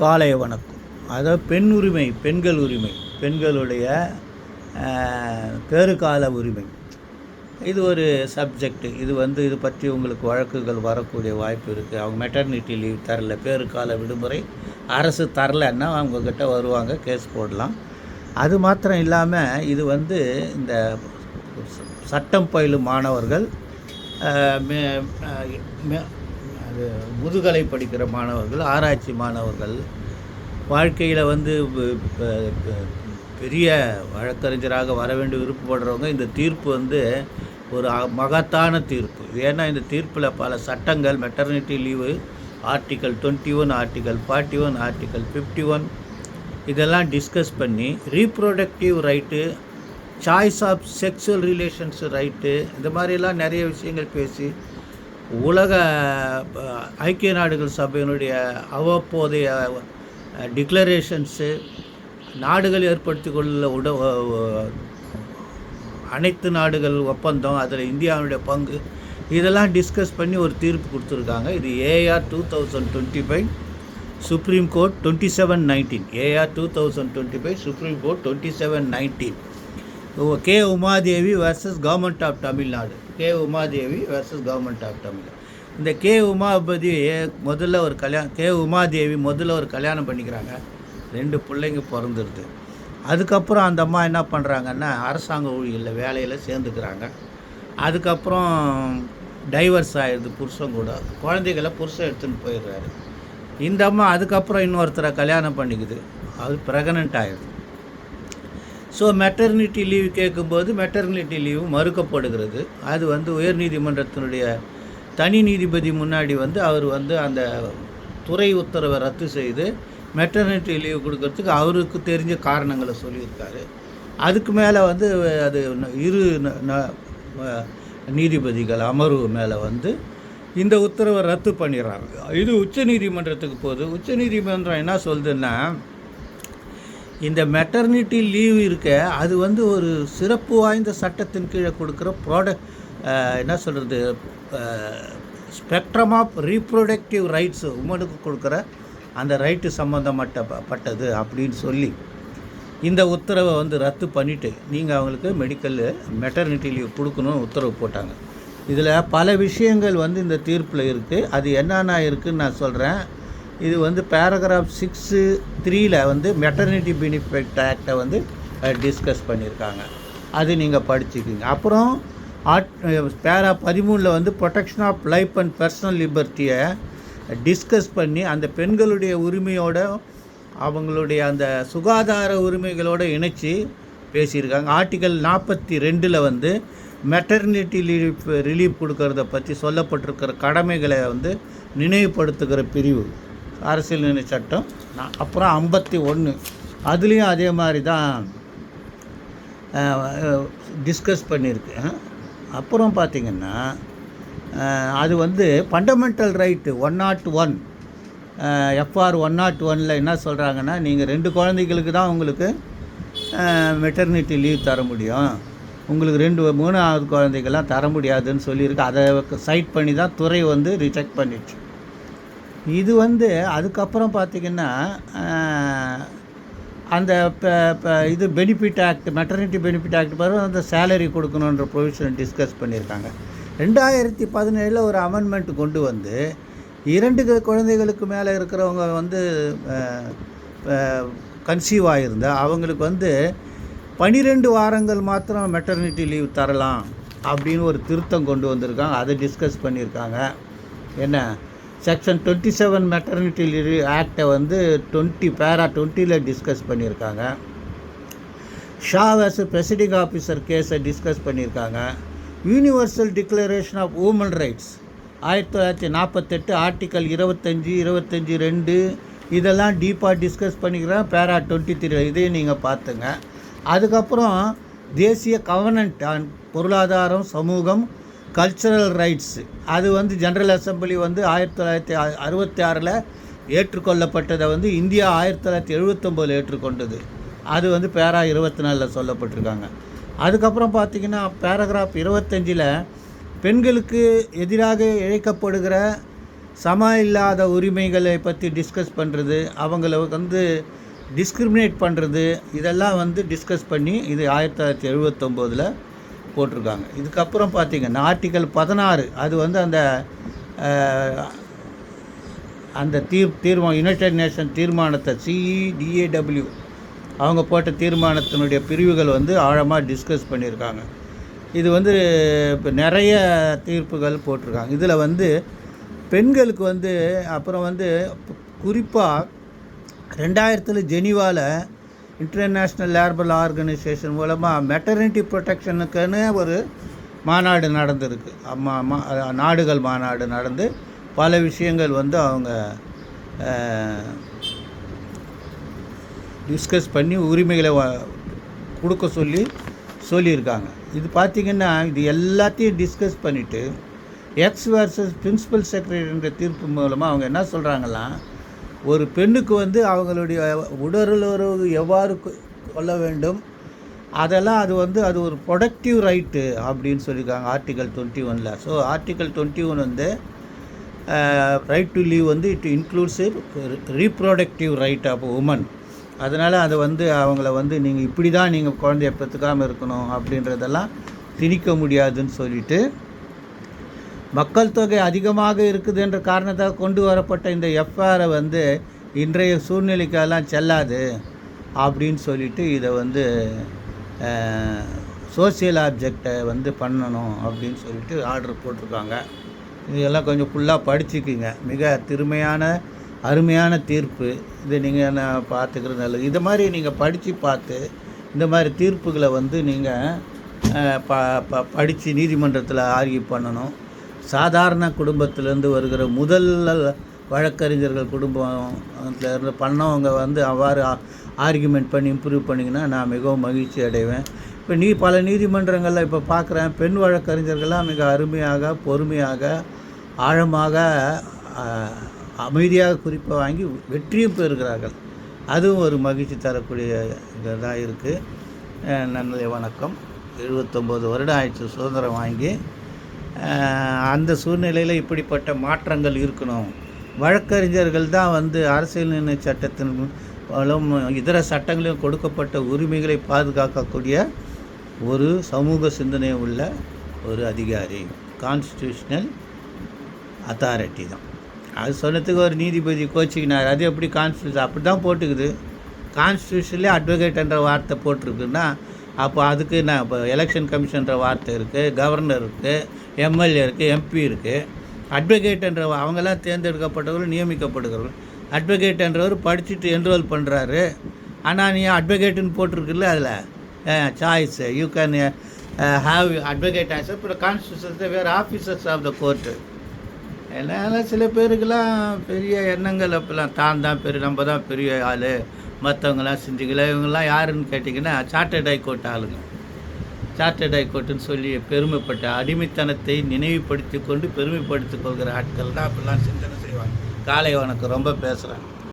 காலை வணக்கம். அதாவது பெண் உரிமை பெண்கள் உரிமை பெண்களுடைய பேருகால உரிமை. இது ஒரு சப்ஜெக்ட். இது வந்து இது பற்றி உங்களுக்கு வழக்குகள் வரக்கூடிய வாய்ப்பு இருக்குது அவங்க மெட்டர்னிட்டி லீவ் தரல பேருக்கால விடுமுறை அரசு தரலைன்னா அவங்கக்கிட்ட வருவாங்க கேஸ் போடலாம். அது மாத்திரம் இல்லாமல் இது வந்து இந்த சட்டம் பயிலும் மாணவர்கள் மே- மே- அது முதுகலை படிக்கிற மாணவர்கள் ஆராய்ச்சி மாணவர்கள் வாழ்க்கையில் வந்து பெரிய வழக்கறிஞராக வர வேண்டிய விருப்பப்படுறவங்க இந்த தீர்ப்பு வந்து ஒரு மகத்தான தீர்ப்பு. ஏன்னா இந்த தீர்ப்பில் பல சட்டங்கள் maternity leave article twenty one article forty one article fifty one இதெல்லாம் டிஸ்கஸ் பண்ணி reproductive right choice of sexual relations right இந்த மாதிரிலாம் நிறைய விஷயங்கள் பேசி உலக ஐக்கிய நாடுகள் சபையினுடைய அவ்வப்போதைய டிக்ளரேஷன்ஸு நாடுகள் ஏற்படுத்தி கொள்ள உட அனைத்து நாடுகள் ஒப்பந்தம் அதில் இந்தியாவுடைய பங்கு இதெல்லாம் டிஸ்கஸ் பண்ணி ஒரு தீர்ப்பு கொடுத்துருக்காங்க. இது AR two thousand twenty five Supreme Court twenty seven nineteen AR two thousand twenty five Supreme Court twenty seven nineteen K. Umadevi versus government of Tamil Nadu K. Umadevi versus government of Tamil Nadu இந்த K. Umapathi முதல்ல ஒரு கல்யாணம் K. Umadevi முதல்ல ஒரு கல்யாணம் பண்ணிக்கிறாங்க. ரெண்டு பிள்ளைங்க பிறந்துருது. அதுக்கப்புறம் அந்த அம்மா என்ன பண்ணுறாங்கன்னா அரசாங்க ஊழியரில் வேலையில் சேர்ந்துக்கிறாங்க. அதுக்கப்புறம் டைவர்ஸ் ஆயிடுது புருஷன் கூட. குழந்தைகளை புருஷன் எடுத்துன்னு போயிடுறாரு. இந்த அம்மா அதுக்கப்புறம் இன்னொருத்தரை கல்யாணம் பண்ணிக்குது. அது ப்ரெகனென்ட் ஆயிடுது ஸோ மெட்டர்னிட்டி லீவ் கேட்கும்போது மெட்டர்னிட்டி லீவு மறுக்கப்படுகிறது. அது வந்து உயர்நீதிமன்றத்தினுடைய தனி நீதிபதி முன்னாடி வந்து அவர் வந்து அந்த துறை உத்தரவை ரத்து செய்து மெட்டர்னிட்டி லீவ் கொடுக்கறதுக்கு அவருக்கு தெரிஞ்ச காரணங்களை சொல்லியிருக்காரு. அதுக்கு மேலே வந்து அது இரு ந- ந- நீதிபதிகள் அமர்வு மேலே வந்து இந்த உத்தரவை ரத்து பண்ணிடுறாங்க. இது உச்சநீதிமன்றத்துக்கு போகுது. உச்சநீதிமன்றம் என்ன சொல்லுதுன்னா இந்த மெட்டர்னிட்டி லீவ் இருக்க அது வந்து ஒரு சிறப்பு வாய்ந்த சட்டத்தின் கீழே கொடுக்குற ப்ராடக்ட் என்ன சொல்கிறது ஸ்பெக்ட்ரம் ஆஃப் ரீப்ரொடக்டிவ் ரைட்ஸ் உமனுக்கு கொடுக்குற அந்த ரைட்டு சம்மந்தமட்ட பட்டது அப்படின்னு சொல்லி இந்த உத்தரவை வந்து ரத்து பண்ணிவிட்டு நீங்கள் அவங்களுக்கு மெடிக்கல் மெட்டர்னிட்டி லீவ் கொடுக்கணும்னு உத்தரவு போட்டாங்க. இதில் பல விஷயங்கள் வந்து இந்த தீர்ப்பில் இருக்குது அது என்னென்ன இருக்குதுன்னு நான் சொல்கிறேன் இது வந்து பேராகிராஃப் சிக்ஸு த்ரீயில் வந்து மெட்டர்னிட்டி பெனிஃபிட் ஆக்டை வந்து டிஸ்கஸ் பண்ணியிருக்காங்க அது நீங்கள் படிச்சுக்கிங்க. அப்புறம் ஆட் பேரா பதிமூணில் வந்து protection of life and personal லிபர்ட்டியை discuss பண்ணி அந்த பெண்களுடைய உரிமையோட அவங்களுடைய அந்த சுகாதார உரிமைகளோடு இணைச்சி பேசியிருக்காங்க. ஆர்டிகல் நாற்பத்தி ரெண்டில் வந்து மெட்டர்னிட்டி லீவ் ரிலீஃப் கொடுக்கறத பற்றி சொல்லப்பட்டிருக்கிற கடமைகளை வந்து நினைவுபடுத்துகிற பிரிவு. அரசியல் நிலை சட்டம். நான் அப்புறம் ஐம்பத்தி ஒன்று அதுலேயும் அதே மாதிரி தான் டிஸ்கஸ் பண்ணியிருக்கு அப்புறம் பார்த்திங்கன்னா அது வந்து fundamental right one not one FR one not ஒனில் என்ன சொல்கிறாங்கன்னா நீங்கள் ரெண்டு குழந்தைகளுக்கு தான் உங்களுக்கு மெட்டர்னிட்டி லீவ் தர முடியும். உங்களுக்கு ரெண்டு மூணாவது குழந்தைகள்லாம் தர முடியாதுன்னு சொல்லியிருக்கு. அதை சைட் பண்ணி தான் துறை வந்து ரிஜெக்ட் பண்ணிடுச்சு இது வந்து அதுக்கப்புறம் பார்த்திங்கன்னா அந்த இப்போ இப்போ இது benefit act maternity benefit act பிறகு அந்த சேலரி கொடுக்கணுன்ற ப்ரொவிஷன் டிஸ்கஸ் பண்ணியிருக்காங்க. ரெண்டாயிரத்தி பதினேழில் ஒரு அமெண்ட்மெண்ட் கொண்டு வந்து இரண்டு குழந்தைகளுக்கு மேலே இருக்கிறவங்க வந்து கன்சீவ் ஆகியிருந்தால் அவங்களுக்கு வந்து பன்னிரெண்டு வாரங்கள் மாத்திரம் மெட்டர்னிட்டி லீவ் தரலாம் அப்படின்னு ஒரு திருத்தம் கொண்டு வந்திருக்காங்க. அதை டிஸ்கஸ் பண்ணியிருக்காங்க. என்ன? Section twenty seven maternity leave ஆக்டை வந்து டுவெண்ட்டி பேரா டுவெண்ட்டியில் டிஸ்கஸ் பண்ணியிருக்காங்க. ஷா வர்ஸ் பிரசிடிங் ஆஃபீஸர் கேஸை டிஸ்கஸ் பண்ணியிருக்காங்க. Universal declaration of women rights ஆயிரத்தி தொள்ளாயிரத்தி நாற்பத்தெட்டு ஆர்டிக்கல் இருபத்தஞ்சி இருபத்தஞ்சி ரெண்டு இதெல்லாம் டீப்பாக டிஸ்கஸ் பண்ணிக்கிறேன் பேரா டுவெண்ட்டி த்ரீ இதையும் நீங்கள் பார்த்துங்க. அதுக்கப்புறம் தேசிய கவர்னன்ட் ஆன் பொருளாதாரம் சமூகம் கல்ச்சரல் ரைட்ஸ் அது வந்து ஜென்ரல் அசெம்பிளி வந்து ஆயிரத்தி தொள்ளாயிரத்தி அறுபத்தி ஆறில் ஏற்றுக்கொள்ளப்பட்டதை வந்து இந்தியா ஆயிரத்தி தொள்ளாயிரத்தி எழுபத்தொம்போதில் ஏற்றுக்கொண்டது. அது வந்து பேரா இருபத்தி நாலில் சொல்லப்பட்டிருக்காங்க. அதுக்கப்புறம் பார்த்திங்கன்னா பேராகிராஃப் இருபத்தஞ்சில் பெண்களுக்கு எதிராக இழைக்கப்படுகிற சம இல்லாத உரிமைகளை பற்றி டிஸ்கஸ் பண்ணுறது அவங்கள வந்து டிஸ்கிரிமினேட் பண்ணுறது இதெல்லாம் வந்து டிஸ்கஸ் பண்ணி இது ஆயிரத்தி தொள்ளாயிரத்தி எழுபத்தொம்போதில் போட்டிருக்காங்க. இதுக்கப்புறம் பார்த்தீங்கன்னா ஆர்டிக்கல் பதினாறு அது வந்து அந்த அந்த தீர் தீர்மானம் யுனைடெட் நேஷன் தீர்மானத்தை சிஇடிஏடபிள்யூ அவங்க போட்ட தீர்மானத்தினுடைய பிரிவுகள் வந்து ஆழமாக டிஸ்கஸ் பண்ணியிருக்காங்க. இது வந்து இப்போ நிறைய தீர்ப்புகள் போட்டிருக்காங்க. இதில் வந்து பெண்களுக்கு வந்து அப்புறம் வந்து குறிப்பாக ரெண்டாயிரத்தில் ஜெனிவாவில் இன்டர்நேஷ்னல் லேர்பல் ஆர்கனைசேஷன் மூலமாக மெட்டர்னிட்டி ப்ரொடெக்ஷனுக்குன்னு ஒரு மாநாடு நடந்திருக்கு. அம்மா அம்மா நாடுகள் மாநாடு நடந்து பல விஷயங்கள் வந்து அவங்க டிஸ்கஸ் பண்ணி உரிமைகளை வ- கொடுக்க சொல்லி சொல்லியிருக்காங்க. இது பார்த்திங்கன்னா இது எல்லாத்தையும் டிஸ்கஸ் பண்ணிவிட்டு எக்ஸ் வர்சஸ் பிரின்சிபல் செக்ரட்டரின்ற தீர்ப்பு மூலமாக அவங்க என்ன சொல்கிறாங்களாம் ஒரு பெண்ணுக்கு வந்து அவங்களுடைய உடலுறவு எவ்வாறு கொள்ள வேண்டும்? அதெல்லாம் அது வந்து அது ஒரு ப்ரொடக்டிவ் ரைட்டு அப்படின்னு சொல்லியிருக்காங்க ஆர்டிகல் டுவெண்ட்டி ஒனில் ஸோ ஆர்டிக்கல் டுவெண்ட்டி ஒன் வந்து ரைட் டு லீவ் வந்து it includes reproductive right of women அதனால் அதை வந்து அவங்கள வந்து நீங்கள் இப்படி தான் நீங்கள் குழந்தைய பெற்றுக்காமல் இருக்கணும் அப்படின்றதெல்லாம் திணிக்க முடியாதுன்னு சொல்லிட்டு மக்கள் தொகை அதிகமாக இருக்குது என்ற காரணத்தால் கொண்டு வரப்பட்ட இந்த எஃப்ஆரை வந்து இன்றைய சூழ்நிலைக்கெல்லாம் செல்லாது அப்படின்னு சொல்லிட்டு இதை வந்து சோசியல் ஆப்ஜெக்டை வந்து பண்ணணும் அப்படின்னு சொல்லிட்டு ஆர்டர் போட்டிருக்காங்க. இதெல்லாம் கொஞ்சம் ஃபுல்லாக படிச்சுக்குங்க. மிக திறமையான அருமையான தீர்ப்பு. இது நீங்கள் நான் பார்த்துக்கிறது நல்லது. இது மாதிரி நீங்கள் படித்து பார்த்து இந்த மாதிரி தீர்ப்புகளை வந்து நீங்கள் ப ப படித்து நீதிமன்றத்தில் ஆர்கியூ பண்ணணும். சாதாரண குடும்பத்திலேருந்து வருகிற முதல் வழக்கறிஞர்கள் குடும்பத்திலேருந்து பண்ணவங்க வந்து அவ்வாறு ஆர்கியூமெண்ட் பண்ணி இம்ப்ரூவ் பண்ணிங்கன்னா நான் மிகவும் மகிழ்ச்சி அடைவேன். இப்போ நீ பல நீதிமன்றங்களில் இப்போ பார்க்குறேன் பெண் வழக்கறிஞர்கள்லாம் மிக அருமையாக பொறுமையாக ஆழமாக அமைதியாக குறிப்பை வாங்கி வெற்றியும் பெறுகிறார்கள். அதுவும் ஒரு மகிழ்ச்சி தரக்கூடிய இதாக இருக்குது நன்றி வணக்கம். எழுபத்தொம்போது வருடம் ஆயிடுச்சு சுதந்திரம் வாங்கி. அந்த சூழ்நிலையில் இப்படிப்பட்ட மாற்றங்கள் இருக்கணும். வழக்கறிஞர்கள் தான் வந்து அரசியல் நிர்ணய சட்டத்தின் மூலம் இதர சட்டங்களிலும் கொடுக்கப்பட்ட உரிமைகளை பாதுகாக்கக்கூடிய ஒரு சமூக சிந்தனை உள்ள ஒரு அதிகாரி. கான்ஸ்டியூஷனல் அத்தாரிட்டி தான். அது சொன்னதுக்கு ஒரு நீதிபதி கோச்சிக்கினார். அது எப்படி கான்ஸ்டியூஷன் அப்படி தான் போட்டுக்குது கான்ஸ்டியூஷன்லேயே அட்வொகேட்ன்ற வார்த்தை போட்டிருக்குன்னா அப்போ அதுக்கு நான் இப்போ எலெக்ஷன் கமிஷன்ற வார்த்தை இருக்குது கவர்னர் இருக்குது எம்எல்ஏ இருக்குது எம்பி இருக்குது அட்வொகேட்ன்ற அவங்கெல்லாம் தேர்ந்தெடுக்கப்பட்டவர்கள் நியமிக்கப்படுகிறவர்கள். அட்வொகேட் என்றவர் படிச்சுட்டு என்ரோல் பண்ணுறாரு ஆனால் நீ அட்வொகேட்டுன்னு போட்டிருக்குல்ல அதில்? Choice you can have advocate as அப்புறம் கான்ஸ்டியூஷன் வேறு ஆஃபீஸர்ஸ் ஆஃப் த கோர்ட்டு என்னால் சில பேருக்கெல்லாம் பெரிய எண்ணங்கள் அப்போல்லாம். தான் தான் பெரிய நம்ம தான் பெரிய ஆள். மற்றவங்களாம் சிந்திக்கல இவங்கெல்லாம் யாருன்னு கேட்டிங்கன்னா சார்ட்டர்ட் ஹைகோர்ட் ஆளுங்க. சார்ட்டர்ட் ஹைகோர்ட்டுன்னு சொல்லி பெருமைப்பட்ட அடிமைத்தனத்தை நினைவுபடுத்தி கொண்டு பெருமைப்படுத்திக் கொள்கிற ஆட்கள் தான் அப்படிலாம் சிந்தனை செய்வாங்க. காலை வணக்கம் ரொம்ப பேசுகிறேன்